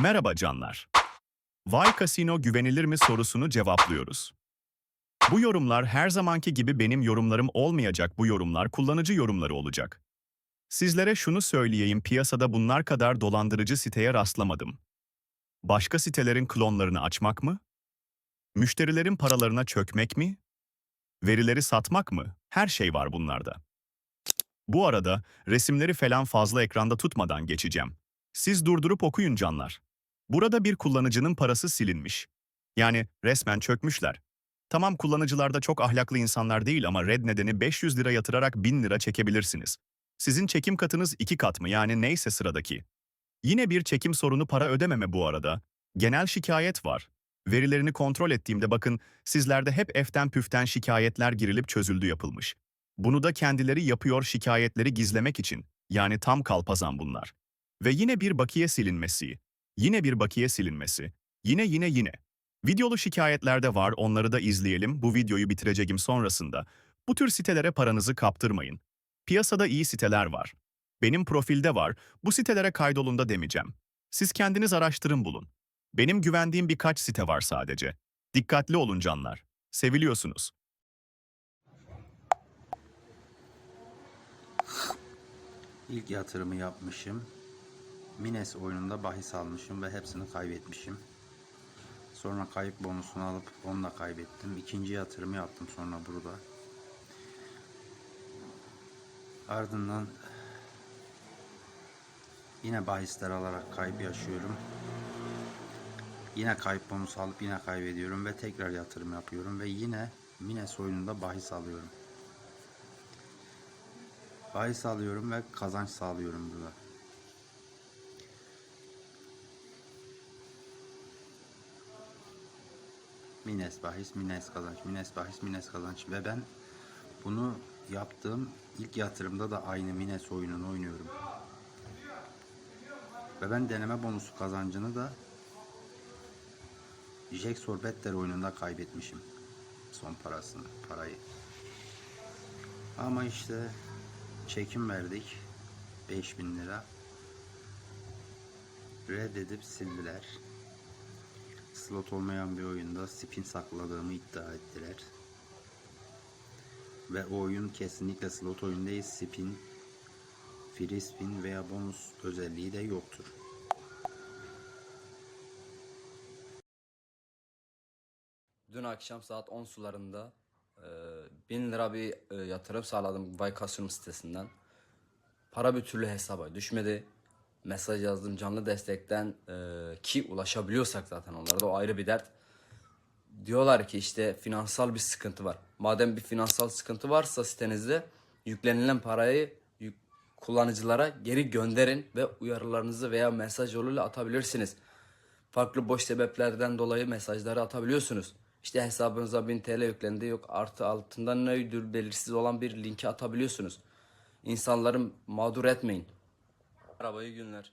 Merhaba canlar. Vay Casino güvenilir mi sorusunu cevaplıyoruz. Bu yorumlar her zamanki gibi benim yorumlarım olmayacak bu yorumlar kullanıcı yorumları olacak. Sizlere şunu söyleyeyim piyasada bunlar kadar dolandırıcı siteye rastlamadım. Başka sitelerin klonlarını açmak mı? Müşterilerin paralarına çökmek mi? Verileri satmak mı? Her şey var bunlarda. Bu arada resimleri falan fazla ekranda tutmadan geçeceğim. Siz durdurup okuyun canlar. Burada bir kullanıcının parası silinmiş. Yani resmen çökmüşler. Tamam kullanıcılar da çok ahlaklı insanlar değil ama red nedeni 500 lira yatırarak 1000 lira çekebilirsiniz. Sizin çekim katınız iki kat mı yani neyse sıradaki. Yine bir çekim sorunu para ödememe bu arada. Genel şikayet var. Verilerini kontrol ettiğimde bakın sizlerde hep eften püften şikayetler girilip çözüldü yapılmış. Bunu da kendileri yapıyor şikayetleri gizlemek için. Yani tam kalpazan bunlar. Ve yine bir bakiye silinmesi. Yine bir bakiye silinmesi. Yine yine yine. Videolu şikayetler de var onları da izleyelim. Bu videoyu bitireceğim sonrasında. Bu tür sitelere paranızı kaptırmayın. Piyasada iyi siteler var. Benim profilde var. Bu sitelere kaydolun da demeyeceğim. Siz kendiniz araştırın bulun. Benim güvendiğim birkaç site var sadece. Dikkatli olun canlar. Seviliyorsunuz. İlk yatırımı yapmışım. Mines oyununda bahis almışım ve hepsini kaybetmişim. Sonra kayıp bonusunu alıp onu da kaybettim. İkinci yatırımı yaptım sonra burada. Ardından yine bahisler alarak kayıp yaşıyorum. Yine kayıp bonusu alıp yine kaybediyorum ve tekrar yatırım yapıyorum ve yine Mines oyununda bahis alıyorum. Bahis alıyorum ve kazanç sağlıyorum burada. Mines bahis, Mines kazanç, Mines bahis, Mines kazanç ve ben bunu yaptığım ilk yatırımda da aynı Mines oyununu oynuyorum. Ve ben deneme bonusu kazancını da Jack Better oyununda kaybetmişim. Son parasını, parayı. Ama işte çekim verdik. 5000 lira. Reddedip sildiler. Slot olmayan bir oyunda spin sakladığımı iddia ettiler. Ve o oyun kesinlikle slot oyun değil, spin, free spin veya bonus özelliği de yoktur. Dün akşam saat 10 sularında e, 1000 lira bir e, yatırım sağladım Casino sitesinden. Para bir türlü hesaba düşmedi. Mesaj yazdım canlı destekten e, ki ulaşabiliyorsak zaten onlara da o ayrı bir dert. Diyorlar ki işte finansal bir sıkıntı var. Madem bir finansal sıkıntı varsa sitenizde yüklenilen parayı yük- kullanıcılara geri gönderin ve uyarılarınızı veya mesaj yoluyla atabilirsiniz farklı boş sebeplerden dolayı mesajları atabiliyorsunuz. İşte hesabınıza 1000 TL yüklendi yok artı altından neydir belirsiz olan bir linki atabiliyorsunuz. İnsanları mağdur etmeyin. Arabayı günler.